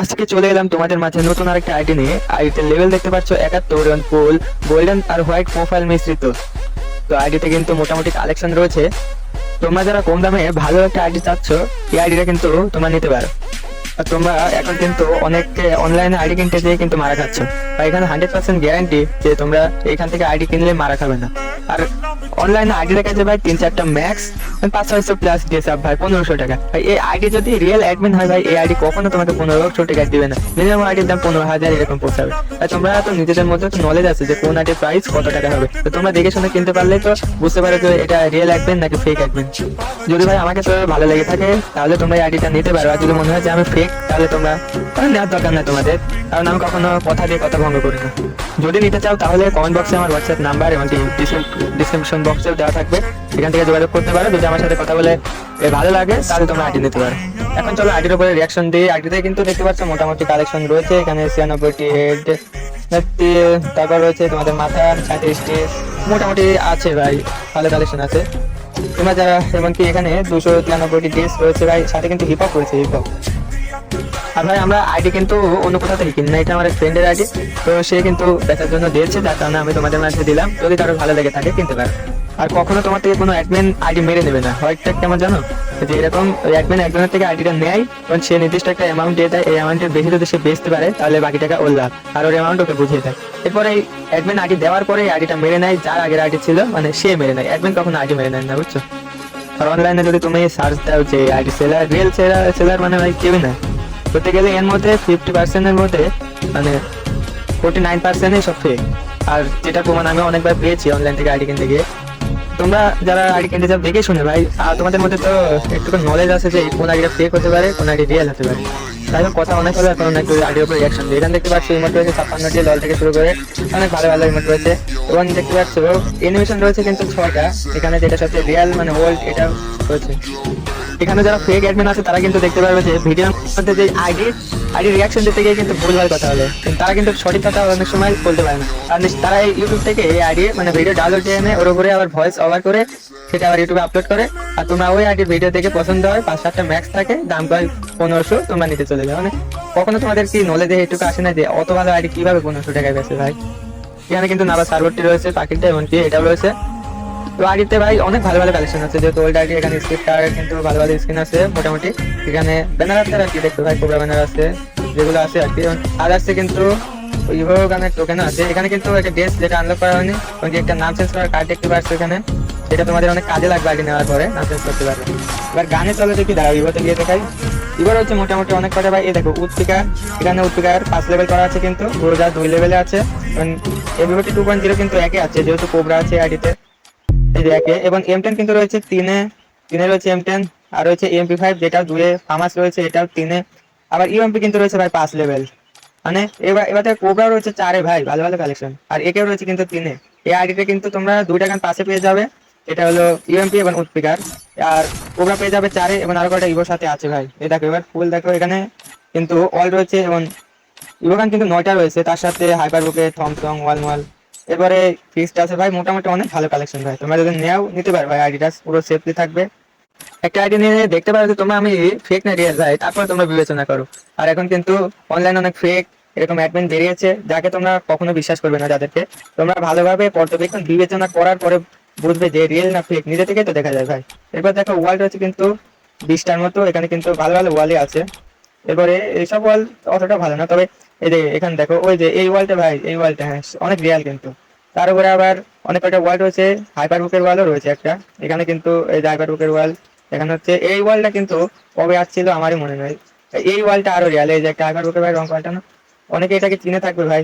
আজকে চলে এলাম তোমাদের মাঝে নতুন আরেকটা আইডি নিয়ে। আইডিতে লেভেল দেখতে পাচ্ছ একাত্তর ফুল গোল্ডেন আর হোয়াইট প্রোফাইল মিশ্রিত। তো আইডিতে কিন্তু মোটামুটি কালেকশন রয়েছে। তোমরা যারা কম দামে ভালো একটা আইডি চাচ্ছ, এই আইডিটা কিন্তু তোমরা নিতে পারো। আর তোমরা এখন কিন্তু অনেককে অনলাইনে আইডি কিনতে যেয়ে কিন্তু মারা খাচ্ছ। আর এখানে হান্ড্রেড পার্সেন্ট গ্যারান্টি যে তোমরা এখান থেকে আইডি কিনলে মারা খাবে না। আর অনলাইনে আইডি রেখেছে ভাই তিন চারটা ম্যাক্স পাঁচ ছয়শো প্লাস দিয়েছে ভাই, পনেরোশো টাকা। ভাই, এই আইডি যদি রিয়েল অ্যাডমিন হয় ভাই, এই আইডি কখনো তোমাকে পনেরোশো টাকা দিবে না। মিনিমাম আইডির দাম পনেরো হাজার এরকম পৌঁছাবে। আর তোমরা তো নিজেদের মধ্যে তো নলেজ আছে যে কোন আইডির প্রাইস কত টাকা হবে। তো তোমরা দেখে শুনে কিনতে পারলে তো বুঝতে পারো যে এটা রিয়েল অ্যাডমিন নাকি ফেক অ্যাডমিন যদি ভাই আমাকে তো ভালো লেগে থাকে, তাহলে তোমরা এই আইডিটা নিতে পারো। আর যদি মনে হয় যে আমি ফেক তাহলে তোমরা নেওয়ার দরকার নাই তোমাদের। কারণ আমি কখনো কথা দিয়ে কথা ভঙ্গ করি না। যদি নিতে চাও তাহলে কমেন্ট বক্সে আমার হোয়াটসঅ্যাপ নাম্বার এবং ডিসক্রিপশন বক্সেও দেওয়া থাকবে। সেখান থেকে যোগাযোগ করতে পারো। যদি আমার সাথে কথা বলে ভালো লাগে, তাহলে তোমরা আইডি নিতে পারো। এখন চলো আইডির উপরে রিয়াকশন দিই। আইডিতে কিন্তু দেখতে পাচ্ছ মোটামুটি কালেকশন রয়েছে। এখানে ছিয়ানব্বইটি হেড তারপর রয়েছে তোমাদের মাথার সাঁত্রিশটি, মোটামুটি আছে ভাই, ভালো কালেকশন আছে। তোমরা যারা, এমনকি এখানে দুশো তিরানব্বইটি ড্রেস রয়েছে ভাই, সাথে কিন্তু হিপ হপ রয়েছে হিপ হপ আর ভাই, আমরা আইডি কিন্তু অন্য কোথাও থেকে কিনি না। এটা আমার ফ্রেন্ডের আইডি। তো সে কিন্তু বেচার জন্য দিয়েছে, যার কারণে আমি তোমাদের মাঝে দিলাম। যদি কারও ভালো লেগে থাকে, কিনতে পারো। আর কখনো তোমার থেকে কোনো অ্যাডমিন আইডি মেরে নেবে না। হোয়াইটটা কেমন জানো? যে এরকম অ্যাডমিন একজনের থেকে আইডিটা নেয়, এবং সে নির্দিষ্ট একটা অ্যামাউন্ট দিয়ে দেয়। এই অ্যামাউন্টের বেশি যদি সে বেচতে পারে, তাহলে বাকি টাকা ওর লাভ। আর ওর অ্যামাউন্ট ওকে বুঝিয়ে দেয়। এরপরে এই অ্যাডমিন আইডি দেওয়ার পরে আইডিটা মেরে নেয়, যার আগের আইডি ছিল মানে সে মেরে নেয়। অ্যাডমিন কখনো আইডি মেরে নেয় না, বুঝছ? আর অনলাইনে যদি তুমি সার্চ দাও যে ID seller real seller seller মানে ভাই কেউই না। করতে গেলে এর মধ্যে ফিফটি পার্সেন্টের মধ্যে মানে ফোর্টি নাইন পার্সেন্টই সব ফেক আর যেটা প্রমাণ আমি অনেকবার পেয়েছি অনলাইন থেকে আইডি কিনতে গিয়ে। তোমরা যারা আইডি কিনতে যাও দেখে শুনে ভাই, আর তোমাদের মধ্যে তো একটু নলেজ আছে যে কোন আইডিটা ফেক হতে পারে, কোন আইডি রিয়েল হতে পারে। তাই কথা অনেক হলো, এখন অনেক আইডির উপর রিয়াকশন দিই এখানে দেখতে পাচ্ছি ইমোট রয়েছে ছাপ্পান্নটি লল থেকে শুরু করে অনেক ভালো ভালো ইমোট রয়েছে। এবং দেখতে পাচ্ছ এনিমেশন রয়েছে কিন্তু ছয়টা। এখানে যেটা সবচেয়ে রিয়েল মানে ওল্ড এটা রয়েছে। এখানে যারা ফেক অ্যাডমিন আছে, তারা কিন্তু দেখতে পারবে যে ভিডিওর মধ্যে যে আইডি আইডি রিয়াকশন দিতে গিয়ে কিন্তু ভুলভাল কথা হলো তারা কিন্তু সঠিক কথা অনেক সময় বলতে পারে না। নিশ- তারা এই ইউটিউব থেকে এই আইডি মানে ভিডিও ডাউনলোড দিয়ে এনে ওর উপরে আবার ভয়েস ওভার করে সেটা আবার ইউটিউবে আপলোড করে। আর তোমরা ওই আইডির ভিডিও দেখে পছন্দ হয়, পাঁচ সাতটা ম্যাক্স থাকে, দাম পায় পনেরোশো, তোমরা নিতে চলে যাও মানে কখনো তোমাদের কি নলেজে এটুকু আসে না যে অত ভালো আইডি কীভাবে পনেরোশো টাকায় বেছে ভাই? এখানে কিন্তু নাবা সার্ভারটি রয়েছে পাখিটা এমনকি এটাও রয়েছে। তো ভাই অনেক ভালো ভালো কালেকশন আছে, যেহেতু ওল্ড আইডি এখানে স্ক্রিপ্ট কিন্তু ভালো ভালো স্ক্রিন আছে মোটামুটি। এখানে ব্যানার আছে আর কি, দেখতে ভাই কোবরা ব্যানার আছে, যেগুলো আছে আর কি। আদার্সে কিন্তু ইভো গানের টোকেন আছে। এখানে কিন্তু একটা ড্রেস যেটা আনলক করা হয়নি যে একটা নাম চেঞ্জ করার কার্ড দেখতে পাচ্ছ এখানে সেটা তোমাদের অনেক কাজে লাগবে আগে নেওয়ার পরে নাম চেঞ্জ করতে পারবে এবার গানে চলে দেখি, দাঁড়াও ইভোতে গিয়ে দেখাই। এবার হচ্ছে মোটামুটি অনেক কটা ভাই, এই দেখো উৎপিকা এখানে উৎপিকার পাঁচ লেভেল করা আছে কিন্তু রোজা দুই লেভেলে আছে। এবিভি টু পয়েন্ট জিরো কিন্তু একে আছে, যেহেতু কোবরা আছে আইডিতে একে এবং এম টেন কিন্তু রয়েছে তিনে তিনে রয়েছে এম টেন আর রয়েছে এমপি ফাইভ যেটা দুয়ে ফার্মাস রয়েছে, এটাও তিনে। আবার ইউএমপি কিন্তু রয়েছে ভাই পাঁচ লেভেল মানে এবার এবার থেকে কোবরা রয়েছে চারে ভাই, ভালো ভালো কালেকশন আর একেও রয়েছে কিন্তু তিনে। এই আইডিতে কিন্তু তোমরা দুইটা গান পাশে পেয়ে যাবে। এটা হলো ইউএমপি এবং উৎপিকার। আর কোবরা পেয়ে যাবে চারে এবং আরও কটা ইভোর সাথে আছে ভাই। এই দেখো, এবার ফুল দেখো এখানে। কিন্তু অল রয়েছে এবং ইভোগান কিন্তু নয়টা রয়েছে। তার সাথে হাইপার বুকে থমসং ওয়াল ওয়াল এবারে ফিক্সড আছে ভাই, মোটামুটি অনেক ভালো কালেকশন ভাই। তোমরা যদি নেও, নিতে পারো ভাই আইডিটা পুরো সেফলি থাকবে। একটা আইডি নিয়ে দেখতে পারো যে তোমরা আমি ফেক না রিয়েল ভাই, তারপর তোমরা বিবেচনা করো। আর এখন কিন্তু অনলাইন অনেক ফেক এরকম অ্যাডমিন বেরিয়েছে, যাকে তোমরা কখনো বিশ্বাস করবে না যাদেরকে। তোমরা ভালোভাবে পর্যবেক্ষণ, বিবেচনা করার পরে বুঝবে যে রিয়েল না ফেক নিজে থেকেই তো দেখা যায় ভাই। এরপর দেখো ওয়ার্ল্ড হচ্ছে কিন্তু বিশটার মতো, এখানে কিন্তু ভালো ভালো ওয়ালই আছে। এবারে এইসব ওয়াল অতটা ভালো না, তবে এই যে এখানে দেখো, ওই যে এই ওয়ালটা ভাই, এই ওয়ালটা হ্যাঁ অনেক রিয়াল কিন্তু। তার উপরে আবার অনেক কয়টা ওয়াল রয়েছে হাইপার বুকের ওয়ালও রয়েছে একটা। এখানে কিন্তু এই যে হাইপার বুকের ওয়াল এখানে হচ্ছে, এই ওয়ালটা কিন্তু কবে আসছিল আমারই মনে নয় এই ওয়ালটা আরও রিয়াল এই যে একটা হাইপার বুকের ভাই রং ওয়ালটা না অনেকে এটাকে চিনে থাকবে ভাই।